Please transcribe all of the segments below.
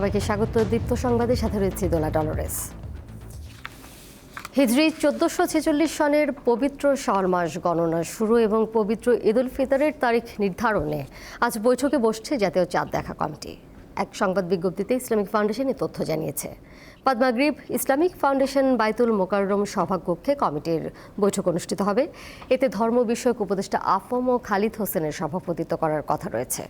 সবাইকে স্বাগত। দীপ্ত সংবাদের সাথে রয়েছে দোলা ডলরেস। হিজরি চোদ্দশো ছেচল্লিশ সনের পবিত্র শাওয়াল মাস গণনা শুরু এবং পবিত্র ঈদ উল ফিতরের তারিখ নির্ধারণে আজ বৈঠকে বসছে জাতীয় চাঁদ দেখা কমিটি। এক সংবাদ বিজ্ঞপ্তিতে ইসলামিক ফাউন্ডেশন এই তথ্য জানিয়েছে। পদ্মাগ্রিব ইসলামিক ফাউন্ডেশন বাইতুল মোকাররম সভাকক্ষে কমিটির বৈঠক অনুষ্ঠিত হবে। এতে ধর্ম বিষয়ক উপদেষ্টা আফম ও খালিদ হোসেনের সভাপতিত্ব করার কথা রয়েছে।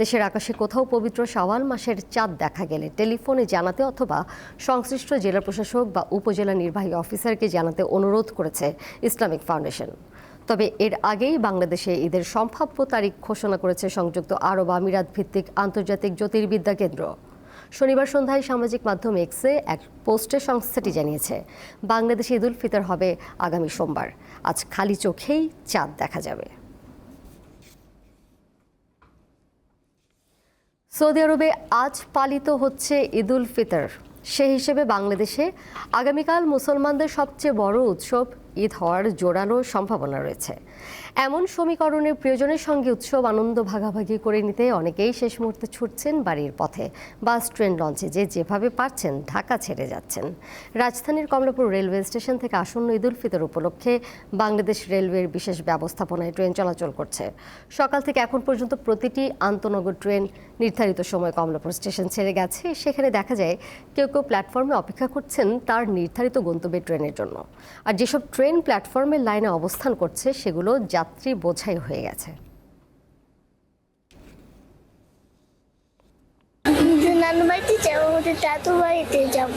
দেশের আকাশে কোথাও পবিত্র শাওয়াল মাসের চাঁদ দেখা গেলে টেলিফোনে জানাতে অথবা সংশ্লিষ্ট জেলা প্রশাসক বা উপজেলা নির্বাহী অফিসারকে জানাতে অনুরোধ করেছে ইসলামিক ফাউন্ডেশন। তবে এর আগেই বাংলাদেশে ঈদের সম্ভাব্য তারিখ ঘোষণা করেছে সংযুক্ত আরব আমিরাত ভিত্তিক আন্তর্জাতিক জ্যোতির্বিদ্যা কেন্দ্র। শনিবার সন্ধ্যায় সামাজিক মাধ্যম এক্সে এক পোস্টে সংস্থাটি জানিয়েছে, বাংলাদেশে ঈদুল ফিতর হবে আগামী সোমবার। আজ খালি চোখেই চাঁদ দেখা যাবে। সৌদি আরবে আজ পালিত হচ্ছে ঈদুল ফিতর। সে হিসেবে বাংলাদেশে আগামীকাল মুসলমানদের সবচেয়ে বড় উৎসব ঈদ হওয়ার জোরালো সম্ভাবনা রয়েছে। এমন সমীকরণের প্রিয়জনের সঙ্গে উৎসব আনন্দ ভাগাভাগি করে নিতে অনেকেই শেষ মুহূর্তে ছুটছেন বাড়ির পথে। বাস, ট্রেন, লঞ্চে যে যেভাবে পারছেন ঢাকা ছেড়ে যাচ্ছেন। রাজধানীর কমলাপুর রেলওয়ে স্টেশন থেকে আসন্ন ঈদুল ফিতর উপলক্ষে বাংলাদেশ রেলওয়ের বিশেষ ব্যবস্থাপনায় ট্রেন চলাচল করছে। সকাল থেকে এখন পর্যন্ত প্রতিটি আন্তনগর ট্রেন নির্ধারিত সময় কমলাপুর স্টেশন ছেড়ে গেছে। সেখানে দেখা যায়, কেউ কেউ প্ল্যাটফর্মে অপেক্ষা করছেন তার নির্ধারিত গন্তব্যের ট্রেনের জন্য। আর যেসব ট্রেন প্ল্যাটফর্মের লাইনে অবস্থান করছে সেগুলো যাত্রী বোঝাই হয়ে গেছে। নানু বাড়িতে যাব? ওদের দাদু বাড়িতে যাব।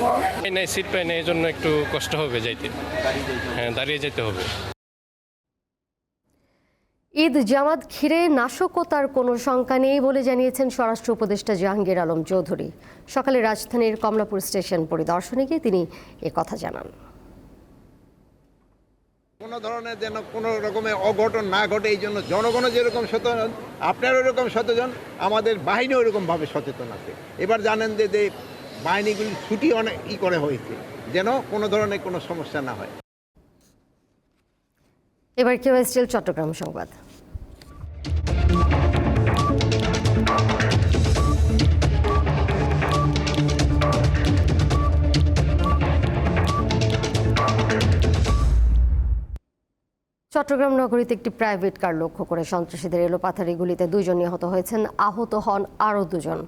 নাই সিট পাই নাই এই জন্য একটু কষ্ট হবে যাইতে। হ্যাঁ দাঁড়িয়ে যেতে হবে। ঈদ জামাত ঘিরে নাশকতার কোনো শঙ্কা নেই বলে জানিয়েছেন স্বরাষ্ট্র উপদেষ্টা জাহাঙ্গীর আলম চৌধুরী। সকালে রাজধানীর কমলাপুর স্টেশন পরিদর্শনে গিয়ে তিনি কথা জানান। কোনো ধরনের যেন কোনো রকমের অঘটন না ঘটে, এই জন্য জনগণ যেরকম সচেতন আপনারা ওরকম সচেতন, আমাদের বাহিনী ওরকমভাবে সচেতন আছে। এবার জানেন যে যে বাহিনীগুলি ছুটি অনেক ই করে হয়েছে, যেন কোনো ধরনের কোনো সমস্যা না হয়। এবার কেউ চট্টগ্রাম সংবাদ। চট্টগ্রাম নগরীতে একটি প্রাইভেট কার লক্ষ্য করে সন্ত্রাসীদের এলোপাথারি গুলিতে দুজন নিহত হয়েছেন, আহত হন আরও দুজন।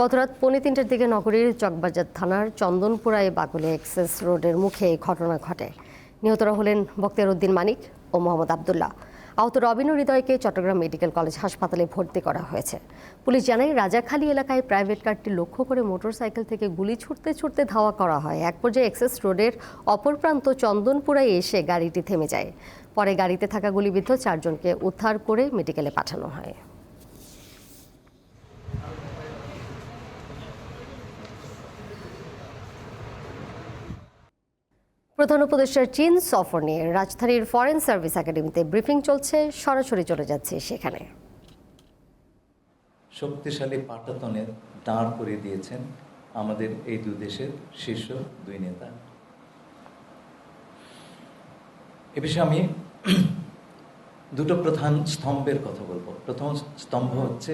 গতরাত পৌনে তিনটার দিকে নগরীর চকবাজার থানার চন্দনপুরায় বাগুলে এক্সেস রোডের মুখে এই ঘটনা ঘটে। নিহতরা হলেন বক্তের উদ্দিন মানিক ও মোহাম্মদ আবদুল্লাহ। আহত রবিন হৃদয়কে চট্টগ্রাম মেডিকেল কলেজ হাসপাতালে ভর্তি করা হয়েছে। পুলিশ জানায়, রাজাখালী এলাকায় প্রাইভেট কারটি লক্ষ্য করে মোটরসাইকেল থেকে গুলি ছুটতে ছুটতে ধাওয়া করা হয়। এক পর্যায়ে এক্সেস রোডের অপর প্রান্ত চন্দনপুরায় এসে গাড়িটি থেমে যায়। পরে গাড়িতে থাকা গুলিবিদ্ধ চারজনকে উদ্ধার করে মেডিকেলে পাঠানো হয়। প্রধান উপদেষ্টার চীন সফর নিয়ে রাজধানীর ফরেন সার্ভিস একাডেমিতে ব্রিফিং চলছে। সরাসরি চলে যাচ্ছে সেখানে। শক্তিশালী পাটাতনের দাঁড় করিয়ে দিয়েছেন আমাদের এই দু দেশের শীর্ষ দুই নেতা। এ বিষয়ে আমি দুটো প্রধান স্তম্ভের কথা বলব। প্রথম স্তম্ভ হচ্ছে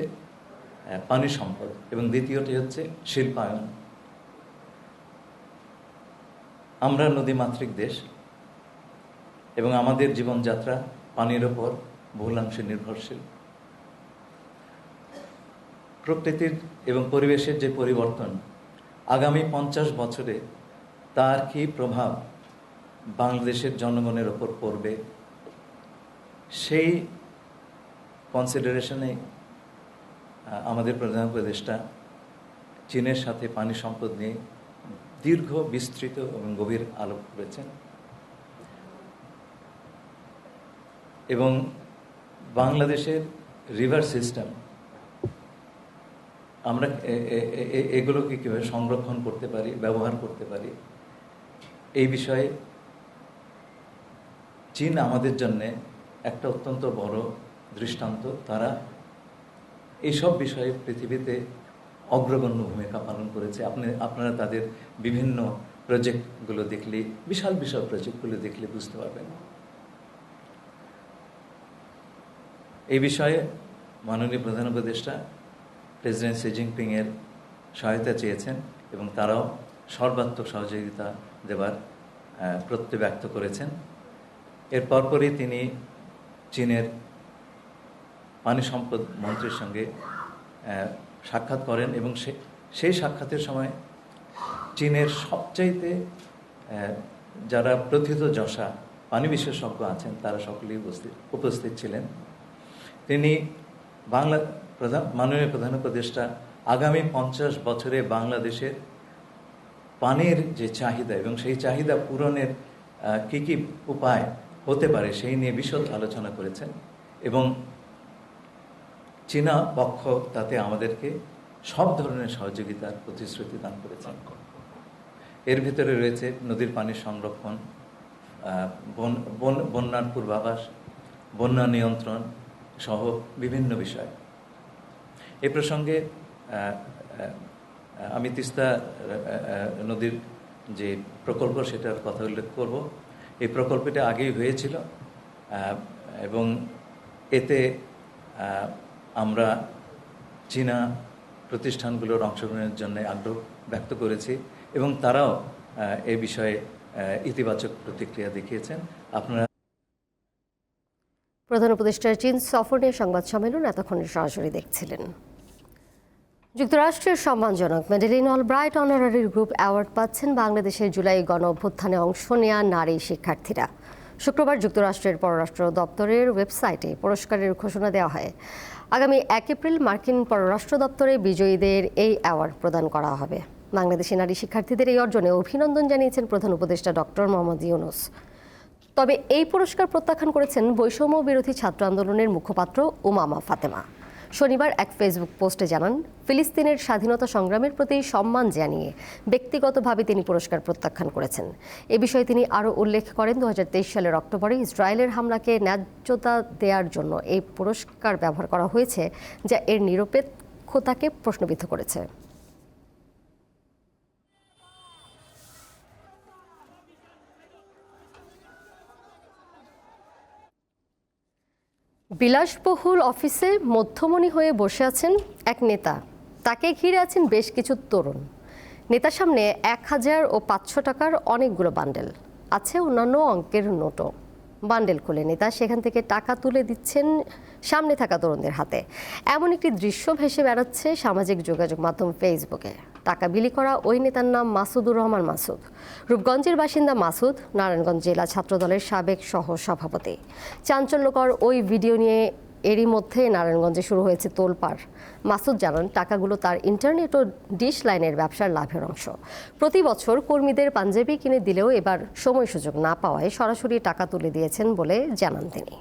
পানি সম্পদ এবং দ্বিতীয়টি হচ্ছে শিল্পায়ন। আমরা নদীমাতৃক দেশ এবং আমাদের জীবনযাত্রা পানির ওপর বহুলাংশে নির্ভরশীল। প্রকৃতির এবং পরিবেশের যে পরিবর্তন, আগামী পঞ্চাশ বছরে তার কী প্রভাব বাংলাদেশের জনগণের ওপর পড়বে? সেই কনসিডারেশনে আমাদের প্রধান উপদেষ্টা চীনের সাথে পানি সম্পদ নিয়ে দীর্ঘ, বিস্তৃত এবং গভীর আলোক করেছেন। এবং বাংলাদেশের রিভার সিস্টেম আমরা এগুলোকে কীভাবে সংরক্ষণ করতে পারি, ব্যবহার করতে পারি, এই বিষয়ে চীন আমাদের জন্যে একটা অত্যন্ত বড় দৃষ্টান্ত, তারা এইসব বিষয়ে পৃথিবীতে অগ্রগণ্য ভূমিকা পালন করেছে। আপনি, আপনারা তাদের বিভিন্ন প্রজেক্টগুলো দেখলে, বিশাল বিশাল প্রজেক্টগুলো দেখলে বুঝতে পারবেন। এই বিষয়ে মাননীয় প্রধান উপদেষ্টা, প্রেসিডেন্ট শি জিনপিংয়ের সহায়তা চেয়েছেন এবং তারাও সর্বাত্মক সহযোগিতা দেবার প্রত্যয় ব্যক্ত করেছেন। এর পরপরই তিনি চীনের পানি সম্পদ মন্ত্রীর সঙ্গে সাক্ষাৎ করেন এবং সে- সেই সাক্ষাতের সময় চীনের সবচাইতে যারা প্রথিত যশা, পানি বিশেষজ্ঞ আছেন, তারা সকলেই উপস্থিত উপস্থিত ছিলেন। তিনি বাংলা প্রধান, মাননীয় প্রধান উপদেষ্টা আগামী পঞ্চাশ বছরে বাংলাদেশের পানির যে চাহিদা এবং সেই চাহিদা পূরণের কি কি উপায় হতে পারে, সেই নিয়ে বিশদ আলোচনা করেছেন এবং চীনা পক্ষ তাতে আমাদেরকে সব ধরনের সহযোগিতার প্রতিশ্রুতি দান করেছেন। এর ভিতরে রয়েছে নদীর পানি সংরক্ষণ বন- বন- বন্যার পূর্বাভাস, বন্যা নিয়ন্ত্রণ সহ বিভিন্ন বিষয়। এ প্রসঙ্গে আমি তিস্তা নদীর যে প্রকল্প, সেটার কথা উল্লেখ করব। এই প্রকল্পটা আগেই হয়েছিল এবং এতে আমরা চীনা প্রতিষ্ঠানগুলোর অংশগ্রহণের জন্য আগ্রহ ব্যক্ত করেছি এবং তারাও এ বিষয়ে ইতিবাচক প্রতিক্রিয়া দেখিয়েছেন। আপনারা প্রধান উপদেষ্টার চীন সফর নিয়ে সংবাদ সম্মেলন এতক্ষণে সরাসরি দেখছিলেন। যুক্তরাষ্ট্রের সম্মানজনক Madeleine Albright honorary group award পাচ্ছেন বাংলাদেশের জুলাই গণ অভ্যুত্থানে অংশ নেওয়া নারী শিক্ষার্থীরা। শুক্রবার যুক্তরাষ্ট্রের পররাষ্ট্র দপ্তরের ওয়েবসাইটে পুরস্কারের ঘোষণা দেওয়া হয়। আগামী এক এপ্রিল মার্কিন পররাষ্ট্র দপ্তরে বিজয়ীদের এই অ্যাওয়ার্ড প্রদান করা হবে। বাংলাদেশি নারী শিক্ষার্থীদের এই অর্জনে অভিনন্দন জানিয়েছেন প্রধান উপদেষ্টা ডক্টর মোহাম্মদ ইউনুস। তবে এই পুরস্কার প্রত্যাখ্যান করেছেন বৈষম্য বিরোধী ছাত্র আন্দোলনের মুখপাত্র উমামা ফাতেমা। শনিবার এক ফেসবুক পোস্টে জানান, ফিলিস্তিনের স্বাধীনতা সংগ্রামের প্রতি সম্মান জানিয়ে ব্যক্তিগতভাবে তিনি পুরস্কার প্রত্যাখ্যান করেছেন। এ বিষয়ে তিনি আরও উল্লেখ করেন দু হাজার তেইশ সালের অক্টোবরে ইসরায়েলের হামলাকে ন্যায্যতা দেওয়ার জন্য এই পুরস্কার ব্যবহার করা হয়েছে, যা এর নিরপেক্ষতাকে প্রশ্নবিদ্ধ করেছে। বিলাসবহুল অফিসে মধ্যমণি হয়ে বসে আছেন এক নেতা। তাকে ঘিরে আছেন বেশ কিছু তরুণ। নেতার সামনে এক হাজার ও পাঁচশো টাকার অনেকগুলো বান্ডেল। আছে অন্যান্য অঙ্কের নোটও। বান্ডেল খুলে নেতা সেখান থেকে টাকা তুলে দিচ্ছেন সামনে থাকা তরুণদের হাতে। এমন একটি দৃশ্য ভেসে বেড়াচ্ছে সামাজিক যোগাযোগ মাধ্যম ফেসবুকে টাকা বিলি করা ওই নেতার নাম মাসুদুর রহমান মাসুদ। রূপগঞ্জের বাসিন্দা মাসুদ নারায়ণগঞ্জ জেলা ছাত্রদলের সাবেক সহ সভাপতি চাঞ্চল্যকর ওই ভিডিও নিয়ে এরই মধ্যে নারায়ণগঞ্জে শুরু হয়েছে তোলপাড়। মাসুদ জানান, টাকাগুলো তার ইন্টারনেট ও ডিশ লাইনের ব্যবসার লাভের অংশ। প্রতি বছর কর্মীদের পাঞ্জাবি কিনে দিলেও এবার সময় সুযোগ না পাওয়ায় সরাসরি টাকা তুলে দিয়েছেন বলে জানান তিনি।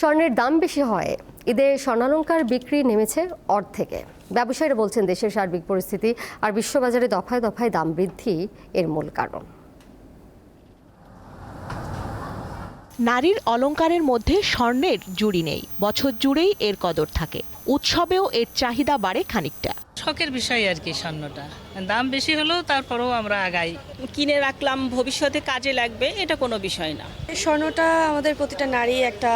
স্বর্ণের দাম বেশি হয়। ঈদে স্বর্ণালঙ্কার বিক্রি নেমেছে অর্ধেকে। ব্যবসায়ীরা বলছেন দেশের সার্বিক পরিস্থিতি আর বিশ্ববাজারে দফায় দফায় দাম বৃদ্ধি এর মূল কারণ। নারীর অলংকারের মধ্যে স্বর্ণের জুড়ি নেই। বছর জুড়েই এর কদর থাকে। উৎসবেও এর চাহিদা বাড়ে খানিকটা। শখের বিষয় আর কি স্বর্ণটা। দাম বেশি হলেও তারপরেও আমরা আগাই। কিনে রাখলাম ভবিষ্যতে কাজে লাগবে এটা কোনো বিষয় না। স্বর্ণটা আমাদের প্রতিটা নারী একটা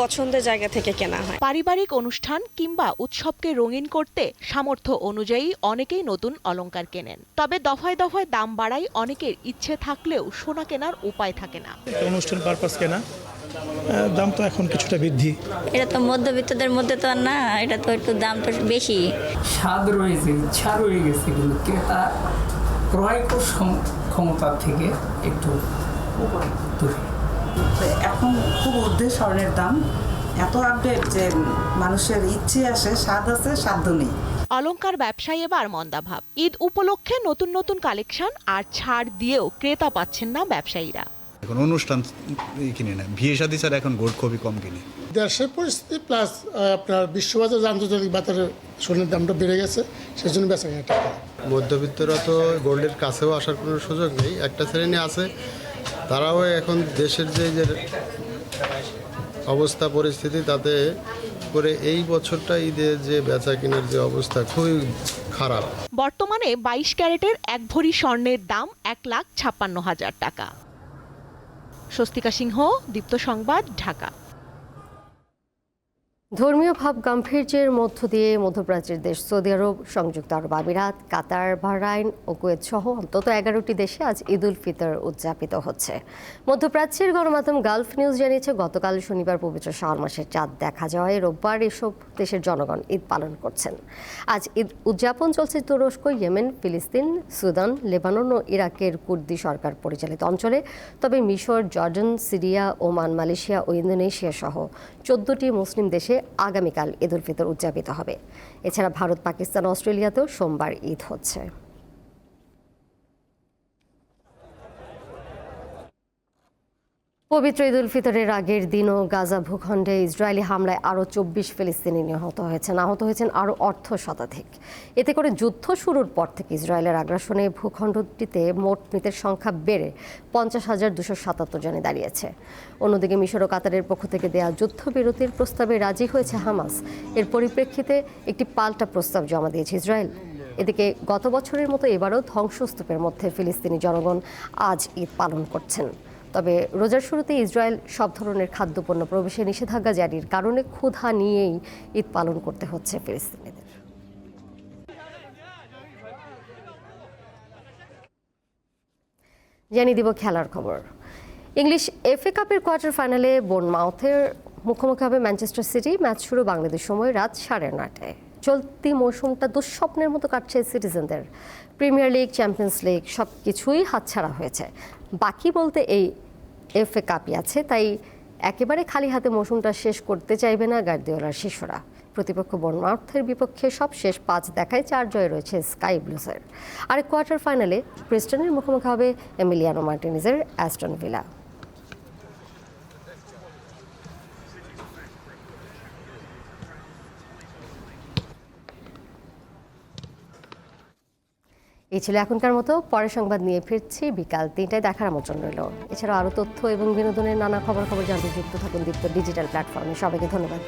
পছন্দের জায়গা থেকে কেনা হয়। পারিবারিক অনুষ্ঠান কিংবা উৎসবকে রঙিন করতে সামর্থ্য অনুযায়ী অনেকেই নতুন অলংকার কেনেন। তবে দফায় দফায় দাম বাড়ায় অনেকের ইচ্ছে থাকলেও সোনা কেনার উপায় থাকে না। অনুষ্ঠান পারপাস কেনা দাম তো এখন কিছুটা বৃদ্ধি। এটা তো মধ্যবিত্তদের মধ্যে তো আর না এটা তো একটু দাম তো বেশি। স্বাদ রয়েছে ইচ্ছা রয়ে গেছে কিন্তু ক্রেতা ক্রয় ক্ষমতার থেকে একটু দূরে। এখন খুব ঊর্ধ্বে স্বর্ণের দাম। এত আপডেট যে মানুষের ইচ্ছে আসে স্বাদ আছে সাধ্য নেই। অলংকার ব্যবসায়ী এবার মন্দাভাব ঈদ উপলক্ষে নতুন নতুন কালেকশন আর ছাড় দিয়েও ক্রেতা পাচ্ছেন না ব্যবসায়ীরা। এখন অনুষ্ঠান কিনে না বিয়ে শাদি ছাড়া এখন গোল্ড খুবই কম কিনে। দেশের পরিস্থিতি প্লাস আপনার বিশ্ববাজার আন্তর্জাতিক বাজারে স্বর্ণের দামটা বেড়ে গেছে সেজন্য বেচা কেনাটা। মধ্যবিত্তরা তো গোল্ডের কাছেও আসার কোনো সুযোগ নেই। একটা শ্রেণি আছে তারাও এখন দেশের যে যে অবস্থা, পরিস্থিতি, তাতে করে এই বছরটা ঈদের যে বেচা কেনার যে অবস্থা খুবই খারাপ। বর্তমানে বাইশ ক্যারেটের এক ভরি স্বর্ণের দাম এক লাখ ছাপ্পান্ন হাজার টাকা। স্বস্তিকা সিংহ, দীপ্ত সংবাদ, ঢাকা। ধর্মীয় ভাব গাম্ভীর্যের মধ্য দিয়ে মধ্যপ্রাচ্যের দেশ সৌদি আরব, সংযুক্ত আরব আমিরাত, কাতার, বাহরাইন ও কুয়েত সহ অন্তত এগারোটি দেশে আজ ঈদ উল ফিতর উদযাপিত হচ্ছে। মধ্যপ্রাচ্যের গণমাধ্যম গালফ নিউজ জানিয়েছে, গতকাল শনিবার পবিত্র শাওয়াল মাসের চাঁদ দেখা যাওয়ায় রোববার এসব দেশের জনগণ ঈদ পালন করছেন। আজ ঈদ উদযাপন চলছে তুরস্ক, ইয়েমেন, ফিলিস্তিন, সুদান, লেবানন ও ইরাকের কুর্দি সরকার পরিচালিত অঞ্চলে। তবে মিশর, জর্ডান, সিরিয়া, ওমান, মালয়েশিয়া ও ইন্দোনেশিয়া সহ চোদ্দটি মুসলিম দেশে আগামীকাল ঈদ উল ফিতর উদযাপিত হবে। এছাড়া ভারত পাকিস্তান অস্ট্রেলিয়াতেও সোমবার ঈদ হচ্ছে। পবিত্র ঈদ উল ফিতরের আগের দিনও গাজা ভূখণ্ডে ইসরায়েলি হামলায় আরও চব্বিশ ফিলিস্তিনি নিহত হয়েছেন। আহত হয়েছেন আরও অর্ধ শতাধিক। এতে করে যুদ্ধ শুরুর পর থেকে ইসরায়েলের আগ্রাসনে ভূখণ্ডটিতে মোট মৃতের সংখ্যা বেড়ে পঞ্চাশ হাজার দুশো সাতাত্তর জনে দাঁড়িয়েছে। অন্যদিকে মিশর ও কাতারের পক্ষ থেকে দেয়া যুদ্ধবিরতির প্রস্তাবে রাজি হয়েছে হামাস। এর পরিপ্রেক্ষিতে একটি পাল্টা প্রস্তাব জমা দিয়েছে ইসরায়েল। এদিকে গত বছরের মতো এবারও ধ্বংসস্তূপের মধ্যে ফিলিস্তিনি জনগণ আজ ঈদ পালন করছেন। তবে রোজার শুরুতে ইসরায়েল সব ধরনের খাদ্যপণ্য প্রবেশে নিষেধাজ্ঞা জারির কারণে ক্ষুধা নিয়েই ঈদ পালন করতে হচ্ছে ফিলিস্তিনিদের। জানিয়ে দিব খেলার খবর। ইংলিশ এফএ কাপের কোয়ার্টার ফাইনালে বোনমাউথের মুখোমুখি হবে ম্যানচেস্টার সিটি। ম্যাচ শুরু বাংলাদেশ সময় রাত সাড়ে নটায় চলতি মৌসুমটা দুঃস্বপ্নের মতো কাটছে সিটিজেনদের। প্রিমিয়ার লিগ, চ্যাম্পিয়ন্স লিগ সব কিছুই হাতছাড়া হয়েছে। বাকি বলতে এই এফএ কাপই আছে, তাই একেবারে খালি হাতে মৌসুমটা শেষ করতে চাইবে না গার্দিওলার শিশুরা। প্রতিপক্ষ বনমার্থের বিপক্ষে সব শেষ পাঁচ দেখায় চার জয় রয়েছে স্কাই ব্লুসের আর কোয়ার্টার ফাইনালে প্রেস্টনের মুখোমুখি হবে এমিলিয়ানো মার্টিনিজের অ্যাস্টন ভিলা। এই ছিল এখনকার মতো। পরের সংবাদ নিয়ে ফিরছি। বিকাল তিনটায় দেখার আমন্ত্রণ রইল। এছাড়াও আরও তথ্য এবং বিনোদনের নানা খবর খবর জানতে যুক্ত থাকুন দীপ্ত ডিজিটাল প্ল্যাটফর্মে। সবাইকে ধন্যবাদ।